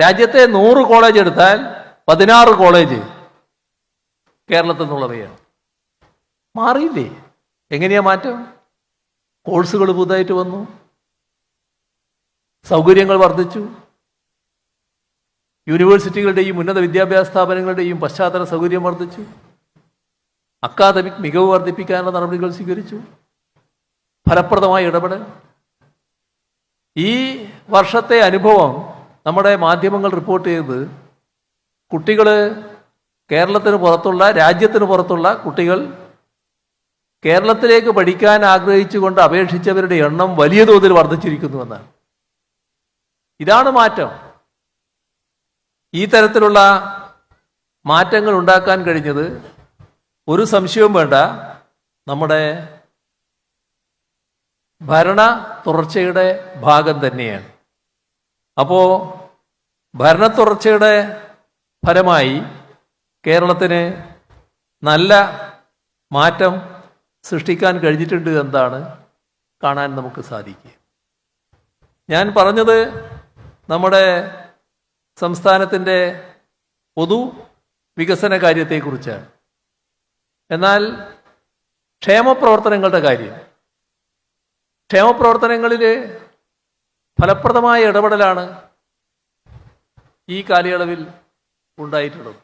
രാജ്യത്തെ നൂറ് കോളേജ് എടുത്താൽ പതിനാറ് കോളേജ് കേരളത്തിൽ നിന്നുള്ളവയാണ്. മാറിയില്ലേ? എങ്ങനെയാ മാറ്റം? കോഴ്സുകൾ പുതുതായിട്ട് വന്നു. സൗകര്യങ്ങൾ വർദ്ധിച്ചു. യൂണിവേഴ്സിറ്റികളുടെയും ഉന്നത വിദ്യാഭ്യാസ സ്ഥാപനങ്ങളുടെയും പശ്ചാത്തല സൗകര്യം വർദ്ധിച്ചു. അക്കാദമിക് മികവ് വർദ്ധിപ്പിക്കാനുള്ള നടപടികൾ സ്വീകരിച്ചു. ഫലപ്രദമായ ഇടപെടൽ. ഈ വർഷത്തെ അനുഭവം നമ്മുടെ മാധ്യമങ്ങൾ റിപ്പോർട്ട് ചെയ്തത് കുട്ടികൾ കേരളത്തിന് പുറത്തുള്ള രാജ്യത്തിന് പുറത്തുള്ള കുട്ടികൾ കേരളത്തിലേക്ക് പഠിക്കാൻ ആഗ്രഹിച്ചുകൊണ്ട് അപേക്ഷിച്ചവരുടെ എണ്ണം വലിയ തോതിൽ വർദ്ധിച്ചിരിക്കുന്നുവെന്നാണ് ഇതാണ് മാറ്റം. ഈ തരത്തിലുള്ള മാറ്റങ്ങൾ ഉണ്ടാക്കാൻ കഴിഞ്ഞത് ഒരു സംശയവും വേണ്ട. നമ്മുടെ ഭരണ തുടർച്ചയുടെ ഭാഗം തന്നെയാണ്. അപ്പോൾ ഭരണ തുടർച്ചയുടെ ഫലമായി കേരളത്തിന് നല്ല മാറ്റം സൃഷ്ടിക്കാൻ കഴിഞ്ഞിട്ടുണ്ട് എന്താണ് കാണാൻ നമുക്ക് സാധിക്കുക. ഞാൻ പറഞ്ഞത് നമ്മുടെ സംസ്ഥാനത്തിന്റെ പൊതു വികസന കാര്യത്തെക്കുറിച്ചാണ്. എന്നാൽ ക്ഷേമപ്രവർത്തനങ്ങളുടെ കാര്യം. ക്ഷേമപ്രവർത്തനങ്ങളിൽ ഫലപ്രദമായ ഇടപെടലാണ് ഈ കാലയളവിൽ ഉണ്ടായിട്ടുള്ളത്.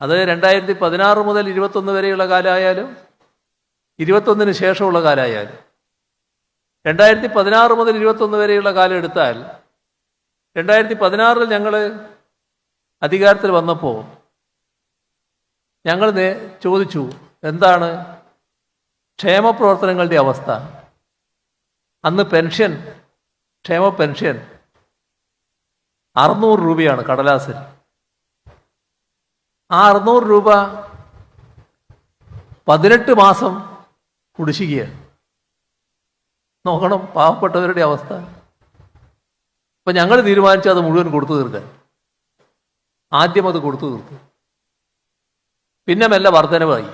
അത് രണ്ടായിരത്തി പതിനാറ് മുതൽ ഇരുപത്തൊന്ന് വരെയുള്ള കാലമായാലും ഇരുപത്തൊന്നിന് ശേഷമുള്ള കാലമായാലും രണ്ടായിരത്തി പതിനാറ് മുതൽ ഇരുപത്തൊന്ന് വരെയുള്ള കാലം എടുത്താൽ രണ്ടായിരത്തി പതിനാറിൽ ഞങ്ങൾ അധികാരത്തിൽ വന്നപ്പോൾ ഞങ്ങൾ ചോദിച്ചു എന്താണ് ക്ഷേമപ്രവർത്തനങ്ങളുടെ അവസ്ഥ? അന്ന് പെൻഷൻ ക്ഷേമ പെൻഷൻ. അറുന്നൂറ് രൂപയാണ് കടലാസിൽ ആ അറുന്നൂറ് രൂപ പതിനെട്ട് മാസം കുടിശ്ശികയാണ്. നോക്കണം പാവപ്പെട്ടവരുടെ അവസ്ഥ. അപ്പൊ ഞങ്ങൾ തീരുമാനിച്ചു അത് മുഴുവൻ കൊടുത്തു തീർക്കാൻ. ആദ്യം അത് കൊടുത്തു തീർത്തു. പിന്നെ മെല്ലെ വർധനവായി.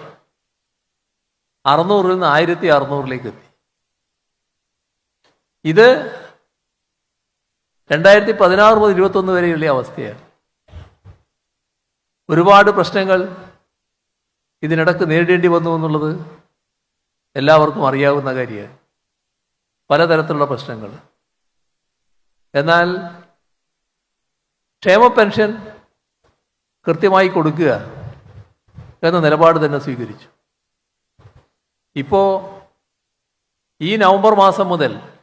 അറുന്നൂറിൽ നിന്ന് ആയിരത്തി അറുന്നൂറിലേക്ക് എത്തി. ഇത് രണ്ടായിരത്തി പതിനാറ് മുതൽ ഇരുപത്തൊന്ന് വരെയുള്ള അവസ്ഥയാണ്. ഒരുപാട് പ്രശ്നങ്ങൾ ഇതിനിടക്ക് നേരിടേണ്ടി വന്നു എന്നുള്ളത് എല്ലാവർക്കും അറിയാവുന്ന കാര്യമാണ്. പലതരത്തിലുള്ള പ്രശ്നങ്ങൾ. എന്നാൽ ക്ഷേമ പെൻഷൻ കൃത്യമായി കൊടുക്കുക എന്ന നിലപാട് തന്നെ സ്വീകരിച്ചു. ഇപ്പോൾ ഈ നവംബർ മാസം മുതൽ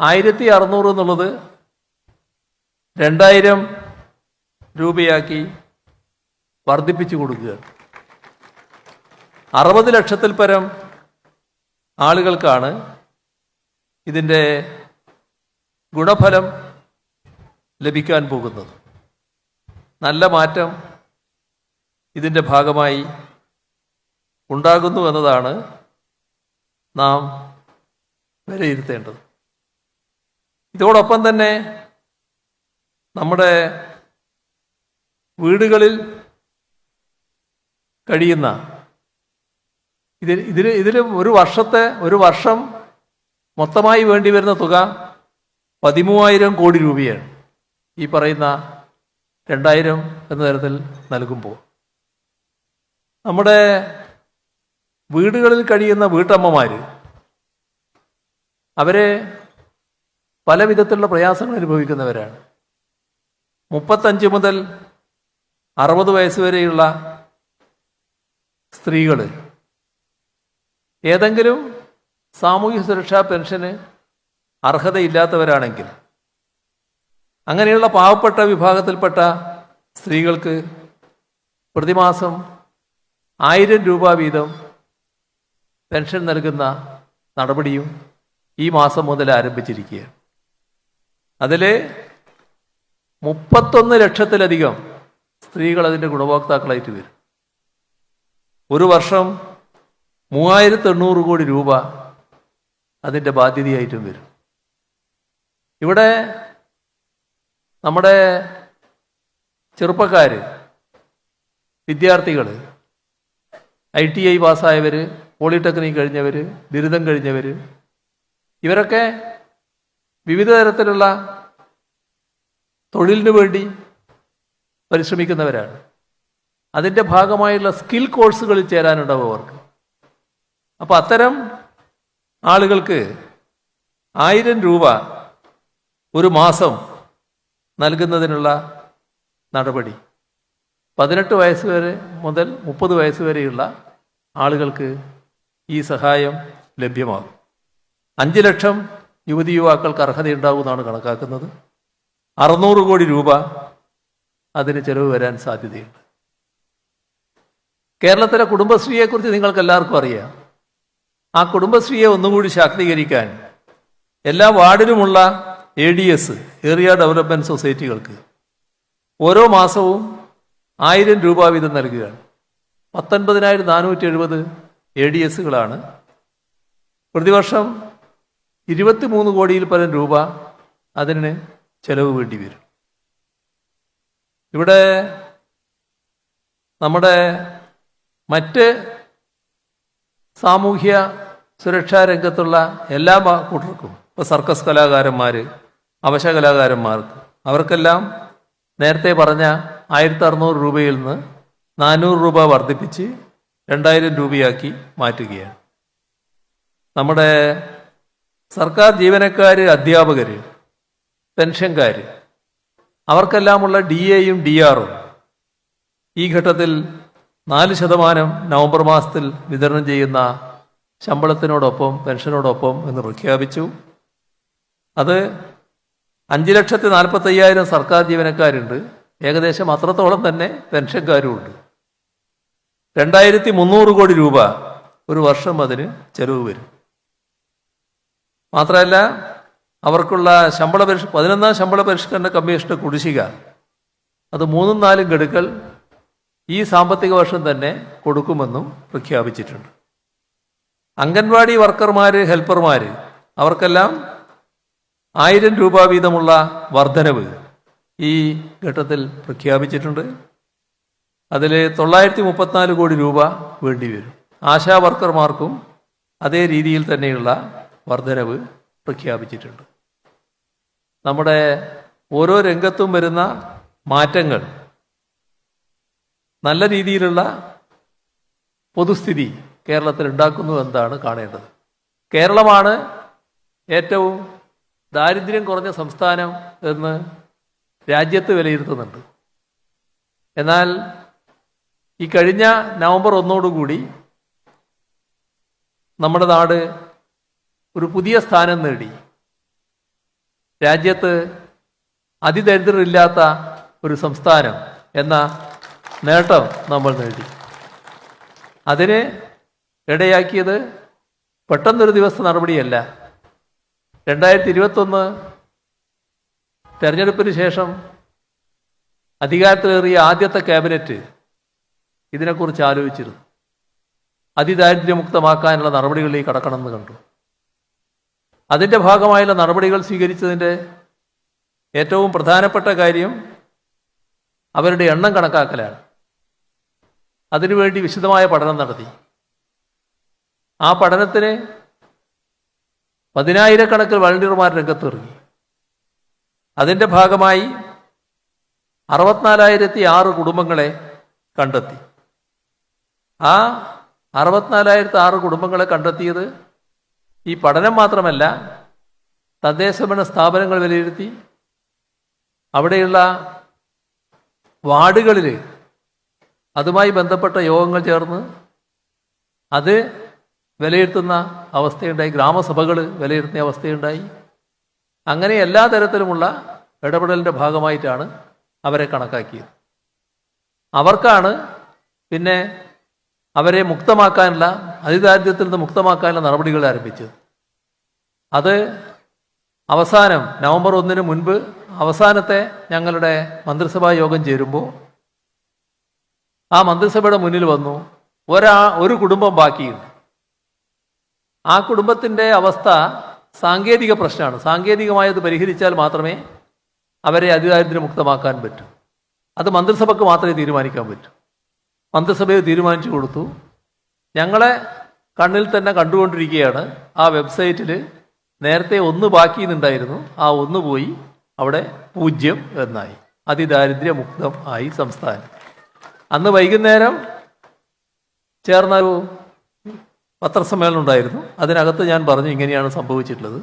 ആയിരത്തി അറുന്നൂറ് എന്നുള്ളത് രണ്ടായിരം രൂപയാക്കി വർദ്ധിപ്പിച്ചു കൊടുക്കുക. അറുപത് ലക്ഷത്തിൽ പരം ആളുകൾക്കാണ് ഇതിന്റെ ഗുണഫലം ലഭിക്കാൻ പോകുന്നത്. നല്ല മാറ്റം ഇതിന്റെ ഭാഗമായി ഉണ്ടാകുന്നു എന്നതാണ് നാം വിലയിരുത്തേണ്ടത്. ഇതോടൊപ്പം തന്നെ നമ്മുടെ വീടുകളിൽ കഴിയുന്ന ഇതിൽ ഇതിൽ ഇതിൽ ഒരു വർഷത്തെ ഒരു വർഷം മൊത്തമായി വേണ്ടി വരുന്ന തുക പതിമൂവായിരം കോടി രൂപയാണ് ഈ പറയുന്ന രണ്ടായിരം എന്ന തരത്തിൽ നൽകുമ്പോൾ. നമ്മുടെ വീടുകളിൽ കഴിയുന്ന വീട്ടമ്മമാർ അവരെ പല വിധത്തിലുള്ള പ്രയാസങ്ങൾ അനുഭവിക്കുന്നവരാണ്. മുപ്പത്തഞ്ച് മുതൽ അറുപത് വയസ്സ് വരെയുള്ള സ്ത്രീകൾ ഏതെങ്കിലും സാമൂഹ്യ സുരക്ഷാ പെൻഷന് അർഹതയില്ലാത്തവരാണെങ്കിൽ അങ്ങനെയുള്ള പാവപ്പെട്ട വിഭാഗത്തിൽപ്പെട്ട സ്ത്രീകൾക്ക് പ്രതിമാസം ആയിരം രൂപ വീതം പെൻഷൻ നൽകുന്ന നടപടിയും ഈ മാസം മുതൽ ആരംഭിച്ചിരിക്കുകയാണ്. അതിൽ മുപ്പത്തൊന്ന് ലക്ഷത്തിലധികം സ്ത്രീകൾ അതിന്റെ ഗുണഭോക്താക്കളായിട്ട് വരും. ഒരു വർഷം മൂവായിരത്തി എണ്ണൂറ് കോടി രൂപ അതിന്റെ ബാധ്യതയായിട്ടും വരും. ഇവിടെ നമ്മുടെ ചെറുപ്പക്കാർ വിദ്യാർത്ഥികൾ ഐ ടി ഐ പാസ്സായവർ പോളിടെക്നിക് കഴിഞ്ഞവർ ബിരുദം കഴിഞ്ഞവർ ഇവരൊക്കെ വിവിധ തരത്തിലുള്ള തൊഴിലിന് വേണ്ടി പരിശ്രമിക്കുന്നവരാണ്. അതിന്റെ ഭാഗമായുള്ള സ്കിൽ കോഴ്സുകളിൽ ചേരാനുണ്ടാവും അവർക്ക്. അപ്പോൾ അത്തരം ആളുകൾക്ക് ആയിരം രൂപ ഒരു മാസം നൽകുന്നതിനുള്ള നടപടി. പതിനെട്ട് വയസ്സ് വരെ മുതൽ മുപ്പത് വയസ്സ് വരെയുള്ള ആളുകൾക്ക് ഈ സഹായം ലഭ്യമാകും. അഞ്ച് ലക്ഷം യുവതി യുവാക്കൾക്ക് അർഹതയുണ്ടാകുമെന്നാണ് കണക്കാക്കുന്നത്. അറുന്നൂറ് കോടി രൂപ അതിന് ചെലവ് വരാൻ സാധ്യതയുണ്ട്. കേരളത്തിലെ കുടുംബശ്രീയെക്കുറിച്ച് നിങ്ങൾക്ക് എല്ലാവർക്കും അറിയാം. ആ കുടുംബശ്രീയെ ഒന്നുകൂടി ശാക്തീകരിക്കാൻ എല്ലാ വാർഡിലുമുള്ള A D S area development സൊസൈറ്റികൾക്ക് ഓരോ മാസവും ആയിരം രൂപ വീതം നൽകുകയാണ്. പത്തൊൻപതിനായിരത്തി നാനൂറ്റി എഴുപത് എ ഡി എസുകളാണ് പ്രതിവർഷം ഇരുപത്തിമൂന്ന് കോടിയിൽ പരം രൂപ അതിന് ചെലവ് വേണ്ടി വരും. ഇവിടെ നമ്മുടെ മറ്റ് സാമൂഹ്യ സുരക്ഷാ രംഗത്തുള്ള എല്ലാ കൂട്ടർക്കും ഇപ്പോൾ സർക്കസ് കലാകാരന്മാർ അവശ കലാകാരന്മാർക്ക് അവർക്കെല്ലാം നേരത്തെ പറഞ്ഞ ആയിരത്തി അറുന്നൂറ് രൂപയിൽ നിന്ന് നാനൂറ് രൂപ വർദ്ധിപ്പിച്ച് രണ്ടായിരം രൂപയാക്കി മാറ്റുകയാണ്. നമ്മുടെ സർക്കാർ ജീവനക്കാർ അധ്യാപകർ പെൻഷൻകാർ അവർക്കെല്ലാമുള്ള ഡി എയും ഡി ആറും ഈ ഘട്ടത്തിൽ നാല് ശതമാനം നവംബർ മാസത്തിൽ വിതരണം ചെയ്യുന്ന ശമ്പളത്തിനോടൊപ്പം പെൻഷനോടൊപ്പം എന്ന് പ്രഖ്യാപിച്ചു. അത് അഞ്ച് ലക്ഷത്തി നാൽപ്പത്തയ്യായിരം സർക്കാർ ജീവനക്കാരുണ്ട്. ഏകദേശം അത്രത്തോളം തന്നെ പെൻഷൻകാരുമുണ്ട് രണ്ടായിരത്തി മുന്നൂറ് കോടി രൂപ ഒരു വർഷം അതിന് ചെലവ് വരും. മാത്രമല്ല അവർക്കുള്ള ശമ്പള പരിഷ് പതിനൊന്നാം ശമ്പള പരിഷ്കരണ കമ്മീഷന്റെ കുടിശ്ശിക അത് മൂന്നും നാലും ഗഡുക്കൾ ഈ സാമ്പത്തിക വർഷം തന്നെ കൊടുക്കുമെന്നും പ്രഖ്യാപിച്ചിട്ടുണ്ട്. അംഗൻവാടി വർക്കർമാർ ഹെൽപ്പർമാർ അവർക്കെല്ലാം ആയിരം രൂപ വീതമുള്ള വർധനവ് ഈ ഘട്ടത്തിൽ പ്രഖ്യാപിച്ചിട്ടുണ്ട്. അതിൽ തൊള്ളായിരത്തി മുപ്പത്തിനാല് കോടി രൂപ വേണ്ടി വരും ആശാ വർക്കർമാർക്കും അതേ രീതിയിൽ തന്നെയുള്ള വർധനവ് പ്രഖ്യാപിച്ചിട്ടുണ്ട്. നമ്മുടെ ഓരോ രംഗത്തും വരുന്ന മാറ്റങ്ങൾ നല്ല രീതിയിലുള്ള പൊതുസ്ഥിതി കേരളത്തിൽ ഉണ്ടാക്കുന്നു എന്നാണ് കാണേണ്ടത്. കേരളമാണ് ഏറ്റവും ദാരിദ്ര്യം കുറഞ്ഞ സംസ്ഥാനം എന്ന് രാജ്യത്ത് വിലയിരുത്തുന്നുണ്ട്. എന്നാൽ ഈ കഴിഞ്ഞ നവംബർ ഒന്നോടുകൂടി നമ്മുടെ നാട് ഒരു പുതിയ സ്ഥാനം നേടി. രാജ്യത്ത് അതിദരിദ്രരില്ലാത്ത ഒരു സംസ്ഥാനം എന്ന നേട്ടം നമ്മൾ നേടി. അതിന് ഇടയാക്കിയത് പെട്ടെന്നൊരു ദിവസത്തെ നടപടിയല്ല. രണ്ടായിരത്തി ഇരുപത്തൊന്ന് തെരഞ്ഞെടുപ്പിന് ശേഷം അധികാരത്തിലേറിയ ആദ്യത്തെ ക്യാബിനറ്റ് ഇതിനെക്കുറിച്ച് ആലോചിച്ചിരുന്നു. അതിദാരിദ്ര്യമുക്തമാക്കാനുള്ള നടപടികളിലേക്ക് കടക്കണമെന്ന് കണ്ടു. അതിന്റെ ഭാഗമായുള്ള നടപടികൾ സ്വീകരിച്ചതിന്റെ ഏറ്റവും പ്രധാനപ്പെട്ട കാര്യം അവരുടെ എണ്ണം കണക്കാക്കലാണ്. അതിനുവേണ്ടി വിശദമായ പഠനം നടത്തി. ആ പഠനത്തിന് പതിനായിരക്കണക്കിന് വളണ്ടിയർമാർ രംഗത്തിറങ്ങി അതിന്റെ ഭാഗമായി അറുപത്തിനാലായിരത്തി ആറ് കുടുംബങ്ങളെ കണ്ടെത്തി. ആ അറുപത്തിനാലായിരത്തി ആറ് കുടുംബങ്ങളെ കണ്ടെത്തിയത് ഈ പഠനം മാത്രമല്ല തദ്ദേശഭരണ സ്ഥാപനങ്ങൾ വിലയിരുത്തി അവിടെയുള്ള വാർഡുകളിൽ അതുമായി ബന്ധപ്പെട്ട യോഗങ്ങൾ ചേർന്ന് അത് വിലയിരുത്തുന്ന അവസ്ഥയുണ്ടായി ഗ്രാമസഭകൾ വിലയിരുത്തുന്ന അവസ്ഥയുണ്ടായി. അങ്ങനെ എല്ലാ തരത്തിലുമുള്ള ഇടപെടലിന്റെ ഭാഗമായിട്ടാണ് അവരെ കണക്കാക്കിയത്. അവർക്കാണ് പിന്നെ അവരെ മുക്തമാക്കാനുള്ള അതിദാരിദ്ര്യത്തിൽ നിന്ന് മുക്തമാക്കാനുള്ള നടപടികൾ ആരംഭിച്ചത് അത് അവസാനം നവംബർ ഒന്നിന് മുൻപ് അവസാനത്തെ ഞങ്ങളുടെ മന്ത്രിസഭാ യോഗം ചേരുമ്പോൾ ആ മന്ത്രിസഭയുടെ മുന്നിൽ വന്നു ഒരാ ഒരു കുടുംബം ബാക്കിയുണ്ട്. ആ കുടുംബത്തിന്റെ അവസ്ഥ സാങ്കേതിക പ്രശ്നമാണ്. സാങ്കേതികമായത് പരിഹരിച്ചാൽ മാത്രമേ അവരെ അതിദാരിദ്ര്യമുക്തമാക്കാൻ പറ്റൂ. അത് മന്ത്രിസഭയ്ക്ക് മാത്രമേ തീരുമാനിക്കാൻ പറ്റൂ. മന്ത്രിസഭയെ തീരുമാനിച്ചു കൊടുത്തു. ഞങ്ങളെ കണ്ണിൽ തന്നെ കണ്ടുകൊണ്ടിരിക്കുകയാണ്. ആ വെബ്സൈറ്റിൽ നേരത്തെ ഒന്ന് ബാക്കി നിന്നുണ്ടായിരുന്നു ആ ഒന്ന് പോയി അവിടെ പൂജ്യം എന്നായി. അതിദാരിദ്ര്യമുക്തം ആയി സംസ്ഥാനം. അന്ന് വൈകുന്നേരം ചേർന്ന ഒരു പത്രസമ്മേളനം ഉണ്ടായിരുന്നു. അതിനകത്ത് ഞാൻ പറഞ്ഞു ഇങ്ങനെയാണ് സംഭവിച്ചിട്ടുള്ളത്.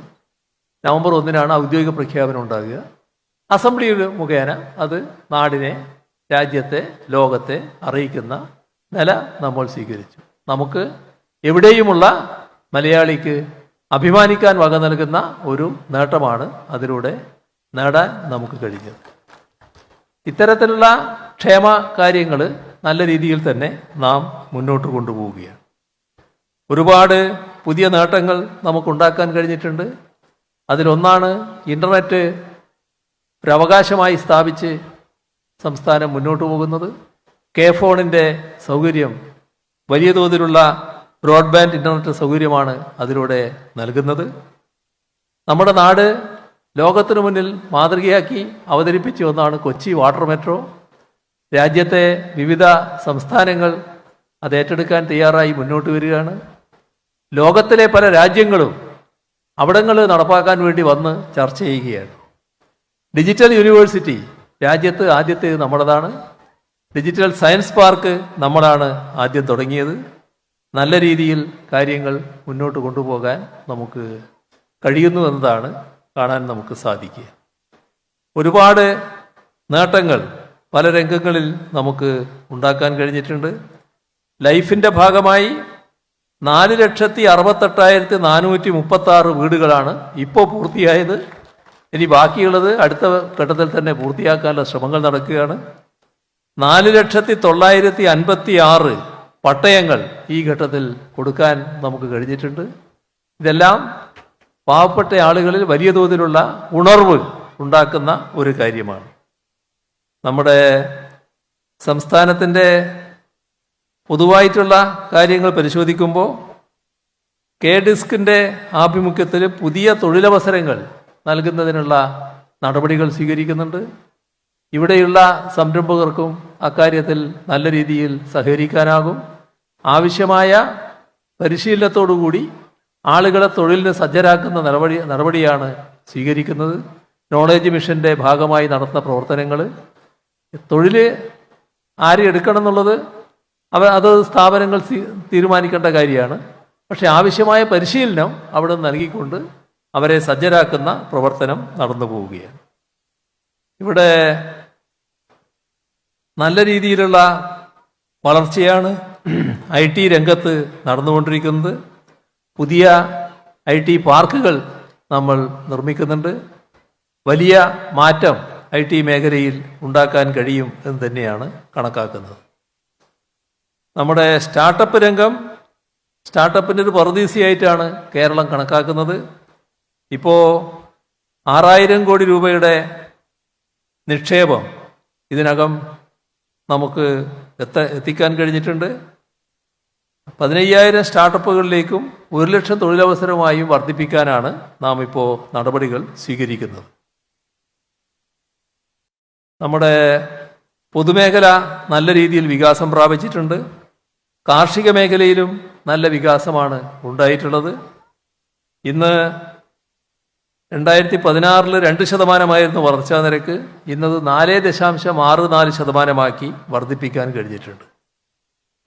നവംബർ ഒന്നിനാണ് ഔദ്യോഗിക പ്രഖ്യാപനം ഉണ്ടാകുക. അസംബ്ലിയുടെ മുഖേന അത് നാടിനെ രാജ്യത്തെ ലോകത്തെ അറിയിക്കുന്ന നില നമ്മൾ സ്വീകരിച്ചു. നമുക്ക് എവിടെയുമുള്ള മലയാളിക്ക് അഭിമാനിക്കാൻ വക നൽകുന്ന ഒരു നേട്ടമാണ് അതിലൂടെ നേടാൻ നമുക്ക് കഴിഞ്ഞത്. ഇത്തരത്തിലുള്ള ക്ഷേമ കാര്യങ്ങൾ നല്ല രീതിയിൽ തന്നെ നാം മുന്നോട്ട് കൊണ്ടുപോവുകയാണ്. ഒരുപാട് പുതിയ നേട്ടങ്ങൾ നമുക്കുണ്ടാക്കാൻ കഴിഞ്ഞിട്ടുണ്ട്. അതിലൊന്നാണ് ഇന്റർനെറ്റ് ഒരവകാശമായി സ്ഥാപിച്ച് സംസ്ഥാനം മുന്നോട്ട് പോകുന്നത്. കെ ഫോണിന്റെ സൗകര്യം വലിയ തോതിലുള്ള ബ്രോഡ്ബാൻഡ് ഇന്റർനെറ്റ് സൗകര്യമാണ് അതിലൂടെ നൽകുന്നത്. നമ്മുടെ നാട് ലോകത്തിനു മുന്നിൽ മാതൃകയാക്കി അവതരിപ്പിച്ച ഒന്നാണ് കൊച്ചി വാട്ടർ മെട്രോ. രാജ്യത്തെ വിവിധ സംസ്ഥാനങ്ങൾ അത് ഏറ്റെടുക്കാൻ തയ്യാറായി മുന്നോട്ട് വരികയാണ്. ലോകത്തിലെ പല രാജ്യങ്ങളും അവിടങ്ങൾ നടപ്പാക്കാൻ വേണ്ടി വന്ന് ചർച്ച ചെയ്യുകയാണ്. ഡിജിറ്റൽ യൂണിവേഴ്സിറ്റി രാജ്യത്ത് ആദ്യത്തേത് നമ്മുടേതാണ് ഡിജിറ്റൽ സയൻസ് പാർക്ക് നമ്മളാണ് ആദ്യം തുടങ്ങിയത്. നല്ല രീതിയിൽ കാര്യങ്ങൾ മുന്നോട്ട് കൊണ്ടുപോകാൻ നമുക്ക് കഴിയുന്നു എന്നതാണ് കാണാൻ നമുക്ക് സാധിക്കുക. ഒരുപാട് നേട്ടങ്ങൾ പല രംഗങ്ങളിൽ നമുക്ക് ഉണ്ടാക്കാൻ കഴിഞ്ഞിട്ടുണ്ട്. ലൈഫിന്റെ ഭാഗമായി നാല് ലക്ഷത്തി അറുപത്തെട്ടായിരത്തി നാനൂറ്റി മുപ്പത്തി ആറ് വീടുകളാണ് ഇപ്പോൾ പൂർത്തിയായത്. ഇനി ബാക്കിയുള്ളത് അടുത്ത ഘട്ടത്തിൽ തന്നെ പൂർത്തിയാക്കാനുള്ള ശ്രമങ്ങൾ നടക്കുകയാണ്. നാല് ലക്ഷത്തി തൊള്ളായിരത്തി അൻപത്തി ആറ് പട്ടയങ്ങൾ ഈ ഘട്ടത്തിൽ കൊടുക്കാൻ നമുക്ക് കഴിഞ്ഞിട്ടുണ്ട്. ഇതെല്ലാം പാവപ്പെട്ട ആളുകളിൽ വലിയ തോതിലുള്ള ഉണർവ് ഉണ്ടാക്കുന്ന ഒരു കാര്യമാണ്. നമ്മുടെ സംസ്ഥാനത്തിന്റെ പൊതുവായിട്ടുള്ള കാര്യങ്ങൾ പരിശോധിക്കുമ്പോൾ കെ ഡിസ്കിന്റെ ആഭിമുഖ്യത്തിൽ പുതിയ തൊഴിലവസരങ്ങൾ നൽകുന്നതിനുള്ള നടപടികൾ സ്വീകരിക്കുന്നുണ്ട്. ഇവിടെയുള്ള സംരംഭകർക്കും അക്കാര്യത്തിൽ നല്ല രീതിയിൽ സഹകരിക്കാനാകും. ആവശ്യമായ പരിശീലനത്തോടുകൂടി ആളുകളെ തൊഴിലിന് സജ്ജരാക്കുന്ന നടപടി നടപടിയാണ് സ്വീകരിക്കുന്നത്. നോളേജ് മിഷന്റെ ഭാഗമായി നടത്തുന്ന പ്രവർത്തനങ്ങൾ തൊഴിൽ ആരെ എടുക്കണം എന്നുള്ളത് അവ അത് സ്ഥാപനങ്ങൾ തീരുമാനിക്കേണ്ട കാര്യമാണ്. പക്ഷേ ആവശ്യമായ പരിശീലനം അവിടെ നൽകിക്കൊണ്ട് അവരെ സജ്ജരാക്കുന്ന പ്രവർത്തനം നടന്നു പോവുകയാണ്. ഇവിടെ നല്ല രീതിയിലുള്ള വളർച്ചയാണ് ഐ ടി രംഗത്ത് നടന്നുകൊണ്ടിരിക്കുന്നത്. പുതിയ ഐ ടി പാർക്കുകൾ നമ്മൾ നിർമ്മിക്കുന്നുണ്ട്. വലിയ മാറ്റം ഐ ടി മേഖലയിൽ ഉണ്ടാക്കാൻ കഴിയും എന്ന് തന്നെയാണ് കണക്കാക്കുന്നത്. നമ്മുടെ സ്റ്റാർട്ടപ്പ് രംഗം സ്റ്റാർട്ടപ്പിന്റെ ഒരു പറുദീസയായിട്ടാണ് കേരളം കണക്കാക്കുന്നത്. ഇപ്പോൾ ആറായിരം കോടി രൂപയുടെ നിക്ഷേപം ഇതിനകം നമുക്ക് എത്ത എത്തിക്കാൻ കഴിഞ്ഞിട്ടുണ്ട്. പതിനയ്യായിരം സ്റ്റാർട്ടപ്പുകളിലേക്കും ഒരു ലക്ഷം തൊഴിലവസരമായും വർദ്ധിപ്പിക്കാനാണ് നാം ഇപ്പോൾ നടപടികൾ സ്വീകരിക്കുന്നത്. നമ്മുടെ പൊതുമേഖല നല്ല രീതിയിൽ വികാസം പ്രാപിച്ചിട്ടുണ്ട്. കാർഷിക മേഖലയിലും നല്ല വികാസമാണ് ഉണ്ടായിട്ടുള്ളത്. ഇന്ന് രണ്ടായിരത്തി പതിനാറിൽ രണ്ട് ശതമാനമായിരുന്നു വളർച്ചാ നിരക്ക്. ഇന്നത് നാല് ദശാംശം ആറ് നാല് ശതമാനമാക്കി വർദ്ധിപ്പിക്കാൻ കഴിഞ്ഞിട്ടുണ്ട്.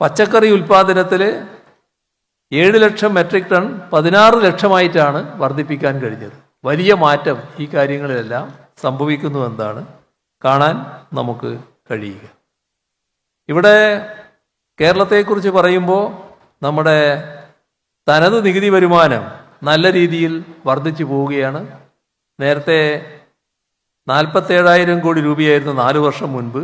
പച്ചക്കറി ഉൽപ്പാദനത്തിൽ ഏഴ് ലക്ഷം മെട്രിക് ടൺ പതിനാറ് ലക്ഷമായിട്ടാണ് വർദ്ധിപ്പിക്കാൻ കഴിഞ്ഞത്. വലിയ മാറ്റം ഈ കാര്യങ്ങളിലെല്ലാം സംഭവിക്കുന്നു എന്നാണ് കാണാൻ നമുക്ക് കഴിയുക. ഇവിടെ കേരളത്തെക്കുറിച്ച് പറയുമ്പോൾ നമ്മുടെ തനത് നികുതി വരുമാനം നല്ല രീതിയിൽ വർദ്ധിച്ചു പോവുകയാണ്. നേരത്തെ നാൽപ്പത്തേഴായിരം കോടി രൂപയായിരുന്നു നാല് വർഷം മുൻപ്.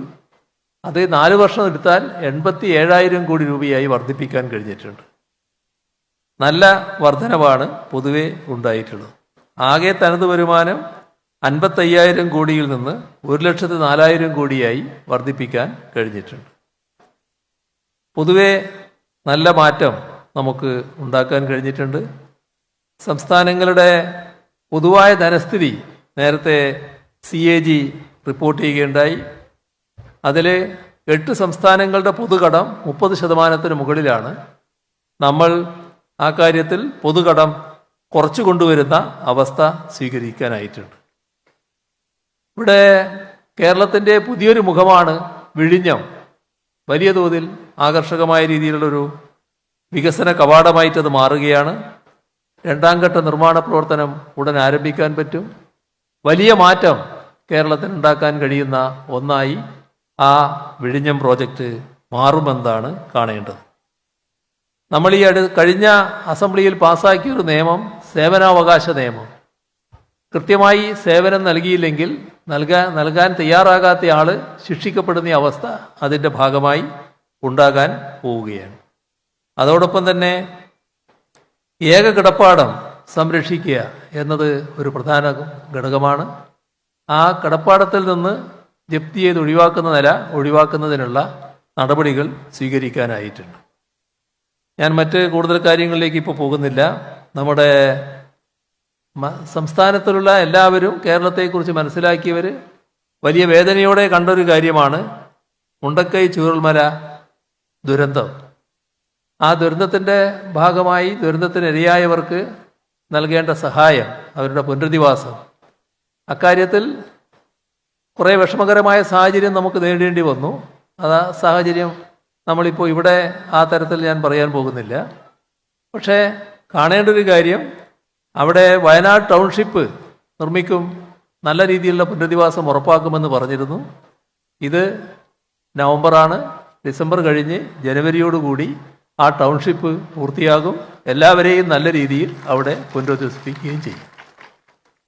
അത് നാല് വർഷം എടുത്താൽ എൺപത്തി ഏഴായിരം കോടി രൂപയായി വർദ്ധിപ്പിക്കാൻ കഴിഞ്ഞിട്ടുണ്ട്. നല്ല വർധനവാണ് പൊതുവെ ഉണ്ടായിട്ടുള്ളത്. ആകെ തനത് വരുമാനം അൻപത്തയ്യായിരം കോടിയിൽ നിന്ന് ഒരു ലക്ഷത്തി നാലായിരം കോടിയായി വർദ്ധിപ്പിക്കാൻ കഴിഞ്ഞിട്ടുണ്ട്. പൊതുവെ നല്ല മാറ്റം നമുക്ക് ഉണ്ടാക്കാൻ കഴിഞ്ഞിട്ടുണ്ട്. സംസ്ഥാനങ്ങളുടെ പൊതുവായ ധനസ്ഥിതി നേരത്തെ സി എ ജി റിപ്പോർട്ട് ചെയ്യുകയുണ്ടായി. അതിൽ എട്ട് സംസ്ഥാനങ്ങളുടെ പൊതുകടം മുപ്പത് ശതമാനത്തിന് മുകളിലാണ്. നമ്മൾ ആ കാര്യത്തിൽ പൊതുകടം കുറച്ചു കൊണ്ടുവരുന്ന അവസ്ഥ സ്വീകരിക്കാനായിട്ടുണ്ട്. ഇവിടെ കേരളത്തിന്റെ പുതിയൊരു മുഖമാണ് വിഴിഞ്ഞം. വലിയ തോതിൽ ആകർഷകമായ രീതിയിലുള്ളൊരു വികസന കവാടമായിട്ട് അത് മാറുകയാണ്. രണ്ടാം ഘട്ട നിർമ്മാണ പ്രവർത്തനം ഉടൻ ആരംഭിക്കാൻ പറ്റും. വലിയ മാറ്റം കേരളത്തിന് ഉണ്ടാക്കാൻ കഴിയുന്ന ഒന്നായി ആ വിഴിഞ്ഞം പ്രോജക്റ്റ് മാറുമെന്നാണ് കാണേണ്ടത്. നമ്മൾ ഈ അടു കഴിഞ്ഞ അസംബ്ലിയിൽ പാസ്സാക്കിയ ഒരു നിയമം സേവനാവകാശ നിയമം. കൃത്യമായി സേവനം നൽകിയില്ലെങ്കിൽ നൽകാൻ നൽകാൻ തയ്യാറാകാത്ത ആൾ ശിക്ഷിക്കപ്പെടുന്ന അവസ്ഥ അതിന്റെ ഭാഗമായി ഉണ്ടാകാൻ പോവുകയാണ്. അതോടൊപ്പം തന്നെ ഏക കിടപ്പാടം സംരക്ഷിക്കുക എന്നത് ഒരു പ്രധാന ഘടകമാണ്. ആ കിടപ്പാടത്തിൽ നിന്ന് ജപ്തി ചെയ്ത് ഒഴിവാക്കുന്ന നില ഒഴിവാക്കുന്നതിനുള്ള നടപടികൾ സ്വീകരിക്കാനായിട്ടുണ്ട്. ഞാൻ മറ്റ് കൂടുതൽ കാര്യങ്ങളിലേക്ക് ഇപ്പോൾ പോകുന്നില്ല. നമ്മുടെ സംസ്ഥാനത്തിലുള്ള എല്ലാവരും കേരളത്തെക്കുറിച്ച് മനസ്സിലാക്കിയവർ വലിയ വേദനയോടെ കണ്ടൊരു കാര്യമാണ്. മുണ്ടക്കൈ ചൂരൽമല ദുരന്തം. ആ ദുരന്തത്തിന്റെ ഭാഗമായി ദുരന്തത്തിനിരയായവർക്ക് നൽകേണ്ട സഹായം അവരുടെ പുനരധിവാസം. അക്കാര്യത്തിൽ കുറേ വിഷമകരമായ സാഹചര്യം നമുക്ക് നേടേണ്ടി വന്നു. അത് ആ സാഹചര്യം നമ്മളിപ്പോൾ ഇവിടെ ആ തരത്തിൽ ഞാൻ പറയാൻ പോകുന്നില്ല. പക്ഷേ കാണേണ്ട ഒരു കാര്യം അവിടെ വയനാട് ടൗൺഷിപ്പ് നിർമ്മിക്കും നല്ല രീതിയിലുള്ള പുനരധിവാസം ഉറപ്പാക്കുമെന്ന് പറഞ്ഞിരുന്നു. ഇത് നവംബറാണ് ഡിസംബർ കഴിഞ്ഞ് ജനുവരിയോടുകൂടി ആ ടൗൺഷിപ്പ് പൂർത്തിയാകും. എല്ലാവരെയും നല്ല രീതിയിൽ അവിടെ പുനരധിവസിപ്പിക്കുകയും ചെയ്യും.